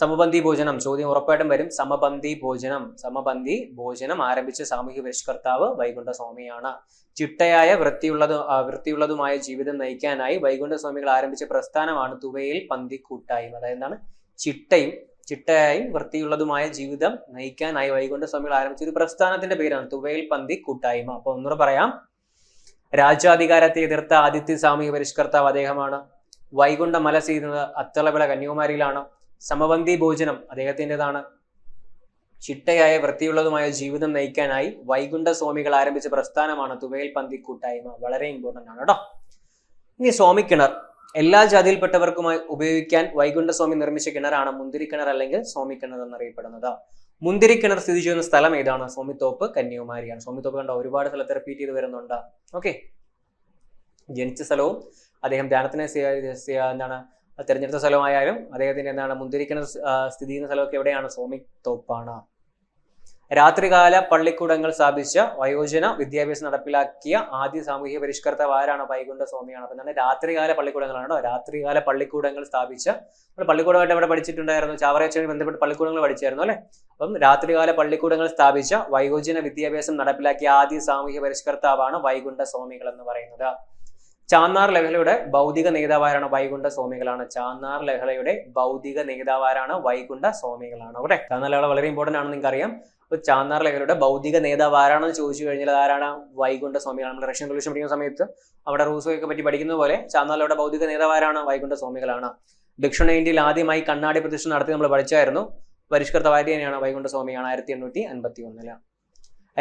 സമപന്തി ഭോജനം. ചോദ്യം ഉറപ്പായിട്ടും വരും. സമപന്തി ഭോജനം. സമപന്തി ഭോജനം ആരംഭിച്ച സാമൂഹിക പരിഷ്കർത്താവ് വൈകുണ്ഠ സ്വാമിയാണ് ചിട്ടയായ വൃത്തിയുള്ളത് വൃത്തിയുള്ളതുമായ ജീവിതം നയിക്കാനായി വൈകുണ്ഠ സ്വാമികൾ ആരംഭിച്ച പ്രസ്ഥാനമാണ് തുവയിൽ പന്തി കൂട്ടായും അതായത് എന്താണ് ചിട്ടയും ചിട്ടയായും വൃത്തിയുള്ളതുമായ ജീവിതം നയിക്കാനായി വൈകുണ്ഠ സ്വാമികൾ ആരംഭിച്ച ഒരു പ്രസ്ഥാനത്തിന്റെ പേരാണ് തുവയിൽ പന്തി കൂട്ടായ്മ അപ്പൊ ഒന്നുകൂടെ പറയാം. രാജ്യാധികാരത്തെ എതിർത്ത ആദിത്യ സാമൂഹ്യ പരിഷ്കർത്താവ് അദ്ദേഹമാണ്. വൈകുണ്ഠ മല ചെയ്യുന്നത് അത്തളവിള കന്യാകുമാരിയിലാണ്. സമബന്ധി ഭോജനം അദ്ദേഹത്തിന്റെതാണ്. ചിട്ടയായ വൃത്തിയുള്ളതുമായ ജീവിതം നയിക്കാനായി വൈകുണ്ഠ സ്വാമികൾ ആരംഭിച്ച പ്രസ്ഥാനമാണ് തുവയൽ പന്തി കൂട്ടായ്മ. വളരെ ഇമ്പോർട്ടന്റ് ആണ് കേട്ടോ. ഇനി സ്വാമി കിണർ. എല്ലാ ജാതിയിൽപ്പെട്ടവർക്കുമായി ഉപയോഗിക്കാൻ വൈകുണ്ഠ സ്വാമി നിർമ്മിച്ച കിണറാണ് മുന്തിരി കിണർ അല്ലെങ്കിൽ സ്വാമി കിണർ എന്നറിയപ്പെടുന്നത്. മുന്തിരി കിണർ സ്ഥിതി ചെയ്യുന്ന സ്ഥലം ഏതാണ്? സ്വാമിത്തോപ്പ് കന്യാകുമാരിയാണ്. സ്വാമിത്തോപ്പ് കണ്ട? ഒരുപാട് സ്ഥലത്ത് റിപ്പീറ്റ് ചെയ്ത് വരുന്നുണ്ട്. ഓക്കെ ജനിച്ച സ്ഥലവും അദ്ദേഹം ധ്യാനത്തിന് എന്താണ് തിരഞ്ഞെടുത്ത സ്ഥലമായാലും അദ്ദേഹത്തിന്റെ എന്താണ് മുന്തിരിക്കുന്ന സ്ഥിതി ചെയ്യുന്ന സ്ഥലമൊക്കെ എവിടെയാണ്? സ്വാമിത്തോപ്പാണ് രാത്രികാല പള്ളിക്കൂടങ്ങൾ സ്ഥാപിച്ച വയോജന വിദ്യാഭ്യാസം നടപ്പിലാക്കിയ ആദ്യ സാമൂഹ്യ പരിഷ്കർത്താവ് ആരാണ്? വൈകുണ്ഠ സ്വാമിയാണ്. അപ്പൊ എന്താണ്? രാത്രികാല പള്ളിക്കൂടങ്ങളാണ് രാത്രികാല പള്ളിക്കൂടങ്ങൾ സ്ഥാപിച്ച. നമ്മൾ പള്ളിക്കൂടമായിട്ട് അവിടെ പഠിച്ചിട്ടുണ്ടായിരുന്നു? ചാവറയച്ചുമായി ബന്ധപ്പെട്ട് പള്ളിക്കൂടങ്ങൾ പഠിച്ചായിരുന്നു അല്ലേ? അപ്പം രാത്രികാല പള്ളിക്കൂടങ്ങൾ സ്ഥാപിച്ച വയോജന വിദ്യാഭ്യാസം നടപ്പിലാക്കിയ ആദ്യ സാമൂഹ്യ പരിഷ്കർത്താവാണ് വൈകുണ്ഠ സ്വാമികൾ എന്ന് പറയുന്നത്. ചാന്നാർ ലഹളയുടെ ഭൗതിക നേതാവാരാണ് വൈകുണ്ഠ സ്വാമികളാണ്. ചാന്നാർ ലഹളയുടെ ഭൗതിക നേതാവാരാണ് വൈകുണ്ഠ സ്വാമികളാണ്. ഓക്കെ? ചാന്നാർ ലഹള വളരെ ഇമ്പോർട്ടന്റ് ആണെന്ന് നിങ്ങൾക്ക് അറിയാം അപ്പൊ ചാന്നാർ ലഹളയുടെ ഭൗതിക നേതാവ് ആരാണെന്ന് ചോദിച്ചു കഴിഞ്ഞാൽ ആരാണ്? വൈകുണ്ഠ സ്വാമികളാണ്. നമ്മൾ റഷ്യൻ റവല്യൂഷൻ പഠിക്കുന്ന സമയത്ത് അവിടെ റൂസോയൊക്കെ പറ്റി പഠിക്കുന്ന പോലെ ചാന്നാർ ലഹളയുടെ ഭൗതിക നേതാവ് ആരാണ് വൈകുണ്ഠ സ്വാമികളാണ്. ദക്ഷിണേന്ത്യയിൽ ആദ്യമായി കണ്ണാടി പ്രതിഷ്ഠ നടത്തി നമ്മൾ പഠിച്ചായിരുന്നു. പരിഷ്കൃത വാര്യനെയാണ് വൈകുണ്ഠ സ്വാമിയാണ് ആയിരത്തി എണ്ണൂറ്റി അൻപത്തി ഒന്നിൽ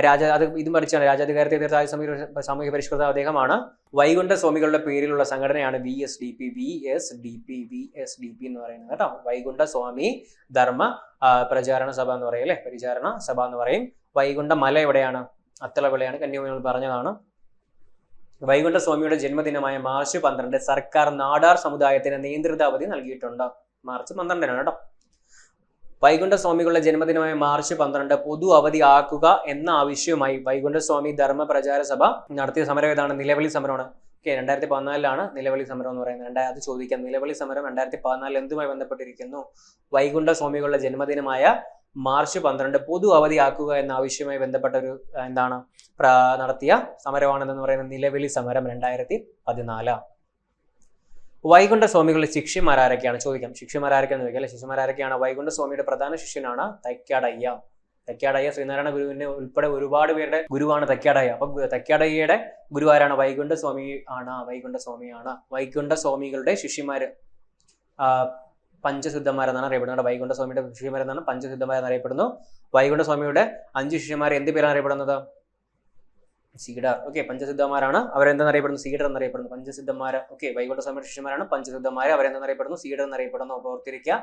രാജ അത് ഇതും പഠിച്ചാണ്. രാജാധികാരത്തെ എതിർത്ത സാമൂഹിക സാമൂഹിക പരിഷ്കൃത അദ്ദേഹമാണ്. വൈകുണ്ഠ സ്വാമികളുടെ പേരിലുള്ള സംഘടനയാണ് V S D P V S D P V S D P എന്ന് പറയുന്നത് കേട്ടോ. വൈകുണ്ഠ സ്വാമി ധർമ്മ പ്രചാരണ സഭ എന്ന് പറയും അല്ലെ? പരിചാരണ സഭ എന്ന് പറയും. വൈകുണ്ഠ മല എവിടെയാണ്? അത്തളവിളയാണ് കന്യാകുമാരി പറഞ്ഞതാണ്. വൈകുണ്ഠ സ്വാമിയുടെ ജന്മദിനമായ മാർച്ച് പന്ത്രണ്ട് സർക്കാർ നാടാർ സമുദായത്തിന് നിയന്ത്രിത അവധി നൽകിയിട്ടുണ്ട്. മാർച്ച് പന്ത്രണ്ടിനാണ് കേട്ടോ. വൈകുണ്ഠ സ്വാമികളുടെ ജന്മദിനമായ മാർച്ച് പന്ത്രണ്ട് പൊതു അവധി ആക്കുക എന്ന ആവശ്യവുമായി വൈകുണ്ഠസ്വാമി ധർമ്മ പ്രചാര സഭ നടത്തിയ സമരം ഏതാണ്? നിലവിളി സമരമാണ്. ഓക്കെ രണ്ടായിരത്തി പതിനാലിലാണ് നിലവിളി സമരം എന്ന് പറയുന്നത്. രണ്ടായി അത് ചോദിക്കാം. നിലവിളി സമരം രണ്ടായിരത്തി പതിനാലിൽ എന്തുമായി ബന്ധപ്പെട്ടിരിക്കുന്നു? വൈകുണ്ഠസ്വാമികളുടെ ജന്മദിനമായ മാർച്ച് പന്ത്രണ്ട് പൊതു അവധിയാക്കുക എന്ന ആവശ്യവുമായി ബന്ധപ്പെട്ട ഒരു എന്താണ്? നടത്തിയ സമരമാണെന്ന് പറയുന്നത് നിലവിളി സമരം രണ്ടായിരത്തി പതിനാല്. വൈകുണ്ഠ സ്വാമികളുടെ ശിഷ്യന്മാരാരൊക്കെയാണ് ചോദിക്കാം. ശിഷ്യന്മാരാരൊക്കെയാന്ന് ചോദിക്കാം അല്ലെ? ശിഷ്യന്മാരാരൊക്കെയാണ് വൈകുണ്ഠ സ്വാമിയുടെ പ്രധാന ശിഷ്യനാണ് തൈക്കാടയ്യ. തൈക്കാടയ്യ ശ്രീനാരായണ ഗുരുവിനെ ഉൾപ്പെടെ ഒരുപാട് പേരുടെ ഗുരുവാണ് തൈക്കാടയ്യ. അപ്പൊ തൈക്കാടയ്യയുടെ ഗുരുവാരാണ് വൈകുണ്ഠ സ്വാമി ആണ് വൈകുണ്ഠ സ്വാമിയാണ് വൈകുണ്ഠ സ്വാമികളുടെ ശിഷ്യന്മാര് പഞ്ചസിദ്ധന്മാരെന്നാണ് അറിയപ്പെടുന്നത്. വൈകുണ്ഠ സ്വാമിയുടെ ശിഷ്യന്മാരെന്നാണ് പഞ്ചസിദ്ധന്മാരെന്ന് അറിയപ്പെടുന്നു വൈകുണ്ഠ സ്വാമിയുടെ അഞ്ച് ശിഷ്യന്മാർ എന്ത് പേരാണ് അറിയപ്പെടുന്നത്? സീഡർ ഓക്കെ പഞ്ചസിദ്ധന്മാരാണ്. അവരെന്തെന്നറിയപ്പെടുന്നു? സീഡർ എന്നറിയപ്പെടുന്നു പഞ്ചസിദ്ധന്മാർ ഓക്കെ വൈകുണ്ഠ സ്വാമിയുടെ ശിഷ്യന്മാരാണ് പഞ്ചസിദ്ധന്മാർ അവരെന്തെന്നറിയപ്പെടുന്നു? സീഡർ എന്നറിയപ്പെടുന്നു അപ്പോൾ ഓർത്തിരിക്കുക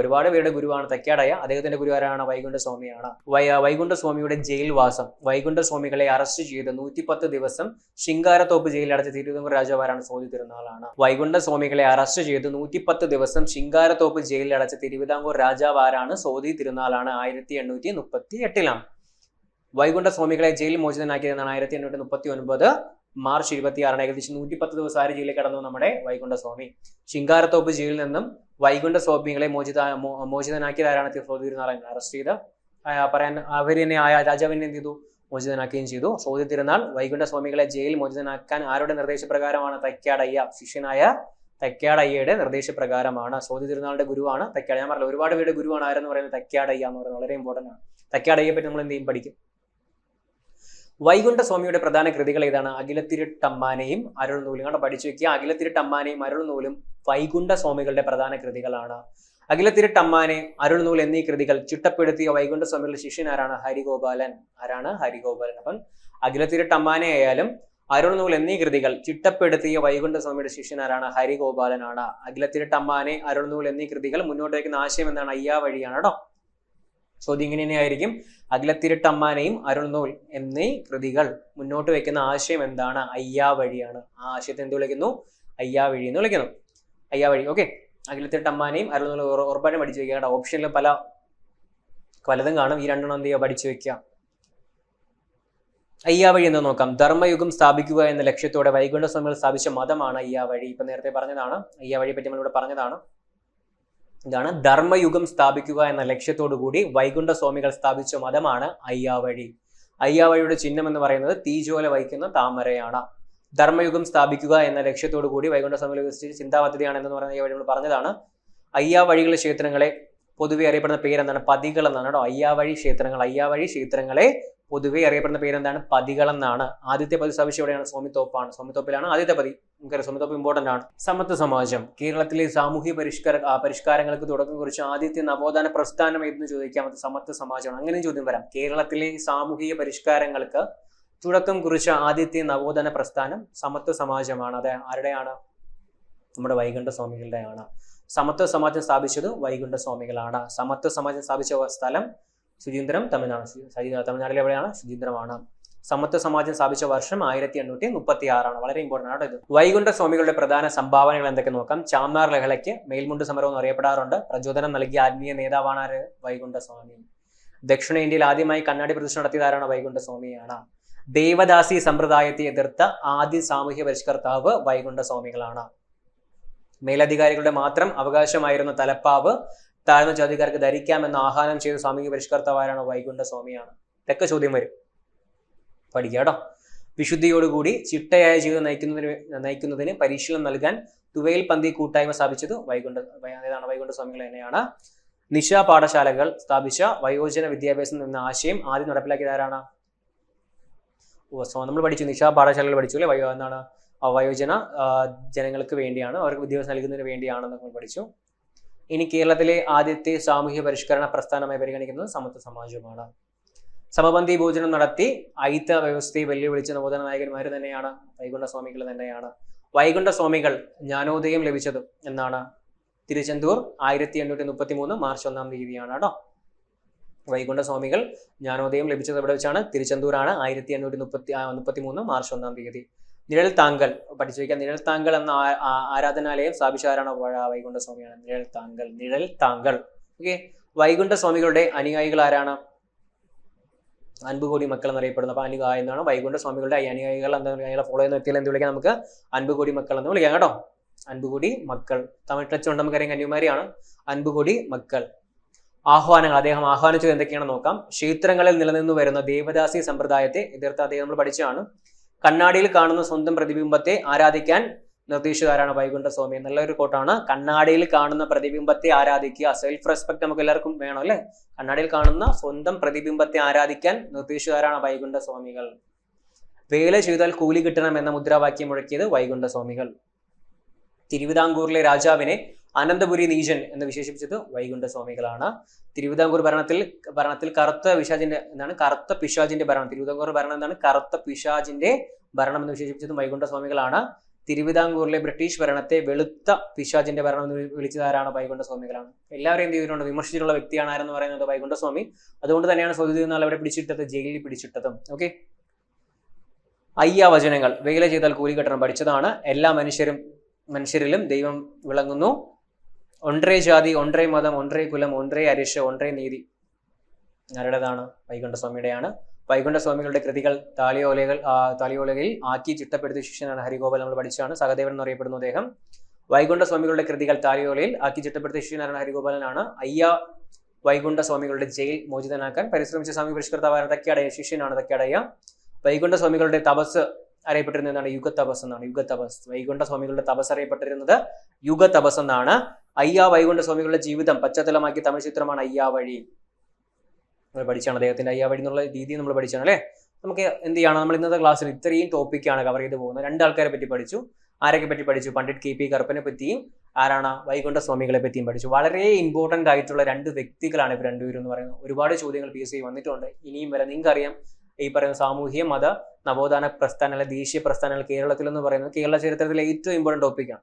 ഒരുപാട് പേരുടെ ഗുരുവാണ് തെക്കാടയ. അദ്ദേഹത്തിന്റെ ഗുരു ആരാണ് വൈകുണ്ഠ സ്വാമിയാണ് വൈ വൈകുണ്ഠ സ്വാമിയുടെ ജയിൽവാസം. വൈകുണ്ഠ സ്വാമികളെ അറസ്റ്റ് ചെയ്ത് നൂറ്റിപ്പത്ത് ദിവസം ശിങ്കാരത്തോപ്പ് ജയിലിൽ അടച്ച തിരുവിതാംകൂർ രാജാവാരാണ് സ്വാമി തിരുനാളാണ്. വൈകുണ്ഠ സ്വാമികളെ അറസ്റ്റ് ചെയ്ത് നൂറ്റിപ്പത്ത് ദിവസം ശിങ്കാരത്തോപ്പ് ജയിലിൽ അടച്ച തിരുവിതാംകൂർ രാജാവാരാണ് സ്വാതി തിരുനാളാണ് ആയിരത്തി എണ്ണൂറ്റി മുപ്പത്തി എട്ടിലാണ് വൈകുണ്ഠ സ്വാമികളെ ജയിൽ മോചിതനാക്കിയതെന്നാണ് ആയിരത്തി എണ്ണൂറ്റി മുപ്പത്തി ഒൻപത് മാർച്ച് ഇരുപത്തിയാറിന് ഏകദേശം നൂറ്റിപ്പത്ത് ദിവസം ആര് ജയിലിൽ കടന്നു നമ്മുടെ വൈകുണ്ഠ സ്വാമി ശിങ്കാരത്തോപ്പ് ജയിലിൽ നിന്നും വൈകുണ്ഠ സ്വാമികളെ മോചിത മോചിതനാക്കിയതാരാണ് തിരുനാളൻ അറസ്റ്റ് ചെയ്ത്. പറയാൻ അവരെന്നെ ആ രാജാവിനെ എന്ത് ചെയ്തു? മോചിതനാക്കുകയും ചെയ്തു. സൗദി തിരുനാൾ വൈകുണ്ഠ സ്വാമികളെ ജയിൽ മോചിതനാക്കാൻ ആരുടെ നിർദ്ദേശപ്രകാരമാണ്? തൈക്കാടയ്യ ശിഷ്യനായ തൈക്കാടയ്യയുടെ നിർദ്ദേശപ്രകാരമാണ്. സൗദി തിരുനാളിന്റെ ഗുരുവാണ് തൈക്കാട ഞാൻ പറഞ്ഞില്ല ഒരുപാട് പേരുടെ ഗുരുവാണ്. ആരെന്ന് പറയുന്നത് തൈക്കാടയ്യ എന്ന് പറയുന്നത് വളരെ ഇമ്പോർട്ടന്റ് ആണ്. തൈക്കാടയ്യെ പറ്റി നമ്മൾ എന്ത് ചെയ്യും? പഠിക്കും. വൈകുണ്ഠ സ്വാമിയുടെ പ്രധാന കൃതികൾ ഏതാണ്? അഖിലത്തിരിട്ടമ്മാനെയും അരുൾ നൂലും കണ്ട? പഠിച്ചു വെക്കുക. അഖിലത്തിരുട്ടമ്മാനയും അരുൾ നൂലും വൈകുണ്ഠ സ്വാമികളുടെ പ്രധാന കൃതികളാണ്. അഖിലത്തിരുട്ടമ്മാനെ അരുൾനൂൽ എന്നീ കൃതികൾ ചിട്ടപ്പെടുത്തിയ വൈകുണ്ഠ സ്വാമികളുടെ ശിഷ്യൻ ആരാണ്? ഹരിഗോപാലൻ. ആരാണ്? ഹരിഗോപാലൻ. അപ്പം അഖിലത്തിരുട്ടമ്മാനെ ആയാലും അരുൾ നൂൽ എന്നീ കൃതികൾ ചിട്ടപ്പെടുത്തിയ വൈകുണ്ഠ സ്വാമിയുടെ ശിഷ്യൻ ആരാണ്? ഹരിഗോപാലനാണ്. അഖിലത്തിരുട്ടമ്മാനെ അരുൾനൂൽ എന്നീ കൃതികൾ മുന്നോട്ട് വയ്ക്കുന്ന ആശയം എന്താണ്? അയ്യാ വഴിയാണ്. കേട്ടോ? ചോദ്യം ഇങ്ങനെ തന്നെയായിരിക്കും അഖിലത്തിരുട്ടമ്മാനെയും അരുൾനൂൽ എന്നീ കൃതികൾ മുന്നോട്ട് വെക്കുന്ന ആശയം എന്താണ്? അയ്യാ വഴിയാണ്. ആ ആശയത്തെ എന്ത് വിളിക്കുന്നു? അയ്യാ വഴി എന്ന് വിളിക്കുന്നു. അയ്യാ വഴി. ഓക്കെ അഖിലത്തിരുട്ടമ്മാനെയും അരുൾനൂൽ ഉറ- ഉറപ്പായിട്ടും പഠിച്ചു വെക്കുക ഓപ്ഷനിൽ പല പലതും കാണും. ഈ രണ്ടെണ്ണം എന്ത് ചെയ്യുക? പഠിച്ചു വെക്കുക. അയ്യാ വഴി എന്ന് നോക്കാം. ധർമ്മയുഗം സ്ഥാപിക്കുക എന്ന ലക്ഷ്യത്തോടെ വൈകുണ്ഠ സ്വാമികൾ സ്ഥാപിച്ച മതമാണ് അയ്യാ വഴി. ഇപ്പൊ നേരത്തെ പറഞ്ഞതാണ്. അയ്യാ വഴിയെ പറ്റി നമ്മളിവിടെ പറഞ്ഞതാണ്. ഇതാണ് ധർമ്മയുഗം സ്ഥാപിക്കുക എന്ന ലക്ഷ്യത്തോടു കൂടി വൈകുണ്ഠ സ്വാമികൾ സ്ഥാപിച്ച മതമാണ് അയ്യാവഴി. അയ്യാവഴിയുടെ ചിഹ്നം എന്ന് പറയുന്നത് തീജോല വഹിക്കുന്ന താമരയാണ്. ധർമ്മയുഗം സ്ഥാപിക്കുക എന്ന ലക്ഷ്യത്തോടു കൂടി വൈകുണ്ഠ സ്വാമികൾ ചിന്താ പദ്ധതിയാണ് എന്ന് പറയുന്ന അയ്യാവഴി നമ്മൾ പറഞ്ഞതാണ്. അയ്യാവഴികളെ ക്ഷേത്രങ്ങളെ പൊതുവെ അറിയപ്പെടുന്ന പേരെന്താണ്? പതികൾ എന്നാണ് കേട്ടോ. അയ്യാവഴി ക്ഷേത്രങ്ങൾ അയ്യാവഴി ക്ഷേത്രങ്ങളെ പൊതുവെ അറിയപ്പെടുന്ന പേരെന്താണ്? പതികൾ എന്നാണ് ആദ്യത്തെ പതി സ്ഥാപിച്ച എവിടെയാണ് സ്വാമിത്തോപ്പാണ്. സ്വാമിത്തോപ്പിലാണ് ആദ്യത്തെ പതി. നമുക്കറിയാം സ്വാമിത്തോപ്പ് ഇമ്പോർട്ടന്റ് ആണ്. സമത്വ സമാജം. കേരളത്തിലെ സാമൂഹ്യ പരിഷ്കാര പരിഷ്കാരങ്ങൾക്ക് തുടക്കം കുറിച്ച ആദ്യത്തെ നവോത്ഥാന പ്രസ്ഥാനം ഏതെന്ന് ചോദിക്കാം. അത് സമത്വ സമാജമാണ്. അങ്ങനെയും ചോദ്യം വരാം. കേരളത്തിലെ സാമൂഹിക പരിഷ്കാരങ്ങൾക്ക് തുടക്കം കുറിച്ച ആദ്യത്തെ നവോത്ഥാന പ്രസ്ഥാനം സമത്വ സമാജമാണ്. അതെ ആരുടെയാണ്? നമ്മുടെ വൈകുണ്ഠ സ്വാമികളുടെയാണ് സമത്വ സമാജം സ്ഥാപിച്ചത് വൈകുണ്ഠ സ്വാമികളാണ് സമത്വ സമാജം സ്ഥാപിച്ച സ്ഥലം ശുചീന്ദ്രം തമിഴ്നാട്. തമിഴ്നാട്ടിൽ എവിടെയാണ്? ശുചീന്ദ്രമാണ് സമത്വ സമാജം സ്ഥാപിച്ച വർഷം ആയിരത്തി എണ്ണൂറ്റി മുപ്പത്തി ആറാണ് വളരെ ഇമ്പോർട്ടന്റ് ആണ് ഇത്. വൈകുണ്ഠ സ്വാമികളുടെ പ്രധാന സംഭാവനകൾ എന്തൊക്കെ നോക്കാം. ചാമ്നാർ ലഹളയ്ക്ക് മേൽമുണ്ട് സമരം എന്ന് അറിയപ്പെടാറുണ്ട്. പ്രചോദനം നൽകിയ ആത്മീയ നേതാവാണ് ആര്? വൈകുണ്ഠ സ്വാമി ദക്ഷിണേന്ത്യയിൽ ആദ്യമായി കണ്ണാടി പ്രതിഷ്ഠ നടത്തിയതാരാണ്? വൈകുണ്ഠ സ്വാമിയാണ് ദേവദാസി സമ്പ്രദായത്തെ എതിർത്ത ആദ്യ സാമൂഹ്യ പരിഷ്കർത്താവ് വൈകുണ്ഠ സ്വാമികളാണ് മേലധികാരികളുടെ മാത്രം അവകാശമായിരുന്ന തലപ്പാവ് താഴ്ന്ന ജാതിക്കാർക്ക് ധരിക്കാമെന്ന് ആഹ്വാനം ചെയ്ത സാമൂഹിക പരിഷ്കർത്താവാരാണ് വൈകുണ്ഠ സ്വാമിയാണ് ഇതൊക്കെ ചോദ്യം വരും. പഠിക്കുക കേട്ടോ. വിശുദ്ധിയോടുകൂടി ചിട്ടയായ ജീവിതം നയിക്കുന്നതിന് നയിക്കുന്നതിന് പരിശീലനം നൽകാൻ തുവയിൽ പന്തി കൂട്ടായ്മ സ്ഥാപിച്ചത് വൈകുണ്ഠ ഏതാണ് വൈകുണ്ഠ സ്വാമികൾ തന്നെയാണ്. നിശ പാഠശാലകൾ സ്ഥാപിച്ച വയോജന വിദ്യാഭ്യാസം എന്ന ആശയം ആദ്യം നടപ്പിലാക്കിയത് ആരാണ് നമ്മൾ പഠിച്ചു നിശ പാഠശാലകൾ പഠിച്ചു അല്ലെ വയോ എന്താണ്? വയോജന ജനങ്ങൾക്ക് വേണ്ടിയാണ് അവർക്ക് വിദ്യാഭ്യാസം നൽകുന്നതിന് വേണ്ടിയാണെന്ന് നമ്മൾ പഠിച്ചു. ഇനി കേരളത്തിലെ ആദ്യത്തെ സാമൂഹ്യ പരിഷ്കരണ പ്രസ്ഥാനമായി പരിഗണിക്കുന്നത് സമത്വ സമാജമാണ് സമപന്തി ഭോജനം നടത്തി ഐത്ത വ്യവസ്ഥയെ വെല്ലുവിളിച്ച നവോദന നായകന്മാർ തന്നെയാണ് വൈകുണ്ഠ സ്വാമികൾ തന്നെയാണ്. വൈകുണ്ഠ സ്വാമികൾ ജ്ഞാനോദയം ലഭിച്ചത് എന്നാണ് തിരുച്ചെന്തൂർ ആയിരത്തി എണ്ണൂറ്റി മുപ്പത്തി മൂന്ന് മാർച്ച് ഒന്നാം തീയതിയാണ് കേട്ടോ വൈകുണ്ഠ സ്വാമികൾ ജ്ഞാനോദയം ലഭിച്ചത് എവിടെ വെച്ചാണ്? തിരുച്ചെന്തൂരാണ് ആയിരത്തി എണ്ണൂറ്റി മുപ്പത്തി മുപ്പത്തി മൂന്ന് മാർച്ച് ഒന്നാം തീയതി. നിഴൽ താങ്കൾ പഠിച്ചു വയ്ക്കാം. നിഴൽ താങ്കൾ എന്ന ആരാധനാലയം സ്ഥാപിച്ചാരാണ് വൈകുണ്ഠസ്വാമിയാണ് വൈകുണ്ഠ സ്വാമിയാണ്. നിഴൽ താങ്കൾ നിഴൽ താങ്കൾ. ഓക്കെ വൈകുണ്ഠ സ്വാമികളുടെ അനുയായികൾ ആരാണ്? അൻപുകോടി മക്കൾ എന്നറിയപ്പെടുന്ന അപ്പൊ അനുഗായ എന്നാണ്? വൈകുണ്ഠ സ്വാമികളുടെ അനുയായികൾ എന്താ ഫോളോ ചെയ്യുന്ന വ്യക്തികൾ എന്ത് വിളിക്കാം നമുക്ക്? അൻപുകോടി മക്കൾ എന്ന് വിളിക്കാം കേട്ടോ. അൻപുകോടി മക്കൾ. തമിഴ് ടച്ച് ഉണ്ട് നമുക്കറിയാം കന്യാകുമാരിയാണ്. അൻപുകോടി മക്കൾ. ആഹ്വാനങ്ങൾ. അദ്ദേഹം ആഹ്വാനിച്ചത് എന്തൊക്കെയാണെന്ന് നോക്കാം. ക്ഷേത്രങ്ങളിൽ നിലനിന്നു വരുന്ന ദേവദാസി സമ്പ്രദായത്തെ എതിർത്ത് അദ്ദേഹം നമ്മൾ പഠിച്ചതാണ്. കണ്ണാടിയിൽ കാണുന്ന സ്വന്തം പ്രതിബിംബത്തെ ആരാധിക്കാൻ നിർദ്ദേശിച്ചതാരാണ് വൈകുണ്ഠ സ്വാമി കോട്ടാണ് കണ്ണാടിയിൽ കാണുന്ന പ്രതിബിംബത്തെ ആരാധിക്കുക. സെൽഫ് റെസ്പെക്ട് നമുക്ക് എല്ലാവർക്കും വേണം അല്ലെ? കണ്ണാടിയിൽ കാണുന്ന സ്വന്തം പ്രതിബിംബത്തെ ആരാധിക്കാൻ നിർദ്ദേശിച്ചതാരാണ് വൈകുണ്ഠ സ്വാമികൾ വേല ചെയ്താൽ കൂലി കിട്ടണം എന്ന മുദ്രാവാക്യം മുഴക്കിയത് വൈകുണ്ഠ സ്വാമികൾ തിരുവിതാംകൂറിലെ രാജാവിനെ അനന്തപുരി നീജൻ എന്ന് വിശേഷിപ്പിച്ചത് വൈകുണ്ഠ സ്വാമികളാണ് തിരുവിതാംകൂർ ഭരണത്തിൽ ഭരണത്തിൽ കറുത്ത പിശാജിന്റെ എന്താണ്? കറുത്ത പിശാജിന്റെ ഭരണം. തിരുവിതാംകൂർ ഭരണം എന്താണ്? കറുത്ത പിശാജിന്റെ ഭരണം എന്ന് വിശേഷിപ്പിച്ചത് വൈകുണ്ഠ സ്വാമികളാണ് തിരുവിതാംകൂറിലെ ബ്രിട്ടീഷ് ഭരണത്തെ വെളുത്ത പിശാചിന്റെ ഭരണം എന്ന് വിളിച്ചതാരാണ് പൈകുണ്ട സ്വാമികളാണ് എല്ലാവരെയും എന്ത് ചെയ്തിട്ടുണ്ട്? വിമർശിച്ചിട്ടുള്ള വ്യക്തിയാണ് ആരെന്ന് പറയുന്നത് പൈകുണ്ട സ്വാമി. അതുകൊണ്ട് തന്നെയാണ് സ്വതി എന്നാൽ അവിടെ പിടിച്ചിട്ടത്? ജയിലിൽ പിടിച്ചിട്ടതും. ഓക്കെ? അയ്യാവചനങ്ങൾ. വേല ചെയ്താൽ കൂലി കെട്ടണം പഠിച്ചതാണ്. എല്ലാ മനുഷ്യരും മനുഷ്യരിലും ദൈവം വിളങ്ങുന്നു. ഒൻട്രേ ജാതി ഒൻട്രേ മതം ഒൻട്രേ കുലം ഒൻട്രേ അരിശ ഒൻട്രേ നീതി. ആരുടേതാണ്? വൈകുണ്ഠസ്വാമിയുടെയാണ് സ്വാമിയുടെയാണ് വൈകുണ്ഠ സ്വാമികളുടെ കൃതികൾ താളിയോലകൾ താളിയോലകയിൽ ആക്കി ചിട്ടപ്പെടുത്തിയ ശിഷ്യനാണ് ഹരിഗോപാൽ നമ്മൾ പഠിച്ചാണ് സഹദേവൻ എന്നറിയപ്പെടുന്ന അദ്ദേഹം. വൈകുണ്ഠ സ്വാമികളുടെ കൃതികൾ താളിയോലയിൽ ആക്കി ചിട്ടപ്പെടുത്തിയ ശിഷ്യനാണ് ഹരിഗോപാലനാണ് അയ്യ വൈകുണ്ഠ സ്വാമികളുടെ ജയിൽ മോചിതനാക്കാൻ പരിശ്രമിച്ച സ്വാമി പരിഷ്കർത്താവായ തക്കടയ ശിഷ്യനാണ് തക്കടയ വൈകുണ്ഠ സ്വാമികളുടെ തപസ് അറിയപ്പെട്ടിരുന്നത് എന്താണ്? യുഗ തപസ് എന്നാണ്. യുഗ തപസ് വൈകുണ്ഠ സ്വാമികളുടെ തപസ് അറിയപ്പെട്ടിരുന്നത് യുഗ തപസ് എന്നാണ്. അയ്യ വൈകുണ്ഠ സ്വാമികളുടെ ജീവിതം പശ്ചാത്തലമാക്കിയ തമിഴ് ചിത്രമാണ് അയ്യാ വഴി. നമ്മൾ പഠിച്ചാണ്. അദ്ദേഹത്തിന്റെ അയ്യാ വഴി എന്നുള്ള രീതി നമ്മൾ പഠിച്ചാണ് അല്ലേ? നമുക്ക് എന്ത് ചെയ്യണം? നമ്മൾ ഇന്നത്തെ ക്ലാസ്സിൽ ഇത്രയും ടോപ്പിക്കാണ് കവർ ചെയ്ത് പോകുന്നത്. രണ്ട് ആൾക്കാരെ പറ്റി പഠിച്ചു. ആരൊക്കെ പറ്റി പഠിച്ചു? പണ്ഡിറ്റ് കെ പി കറുപ്പനെ പറ്റിയും ആരാണ് വൈകുണ്ഠ സ്വാമികളെ പറ്റിയും പഠിച്ചു. വളരെ ഇമ്പോർട്ടന്റ് ആയിട്ടുള്ള രണ്ട് വ്യക്തികളാണ് ഇവർ രണ്ടുപേരും എന്ന് പറയുന്നത്. ഒരുപാട് ചോദ്യങ്ങൾ പി എസ് സി വന്നിട്ടുണ്ട്. ഇനിയും വരെ. നിങ്ങൾക്കറിയാം ഈ പറയുന്ന സാമൂഹ്യ മത നവോത്ഥാന പ്രസ്ഥാനങ്ങൾ ദേശീയ പ്രസ്ഥാനങ്ങൾ കേരളത്തിൽ എന്ന് പറയുന്നത് കേരള ചരിത്രത്തിലെ ഏറ്റവും ഇമ്പോർട്ടന്റ് ടോപ്പിക്കാണ്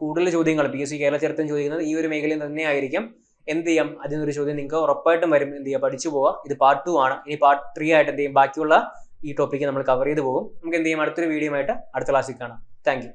കൂടുതൽ ചോദ്യങ്ങൾ പി എസ് സി കേരള ചരിത്രം ചോദിക്കുന്നത് ഈ ഒരു മേഖലയിൽ തന്നെ ആയിരിക്കും. എന്ത് ചെയ്യാം? അതിനൊരു ചോദ്യം നിങ്ങൾക്ക് ഉറപ്പായിട്ടും വരും. എന്ത് ചെയ്യുക പഠിച്ചു പോവുക ഇത് പാർട്ട് ടു ആണ്. ഇനി പാർട്ട് ത്രീ ആയിട്ട് എന്ത് ചെയ്യും? ബാക്കിയുള്ള ഈ ടോപ്പിക്ക് നമ്മൾ കവർ ചെയ്ത് പോകും. നമുക്ക് എന്ത് ചെയ്യും? അടുത്തൊരു വീഡിയോ ആയിട്ട് അടുത്ത ക്ലാസ്സിൽ കാണാം. താങ്ക്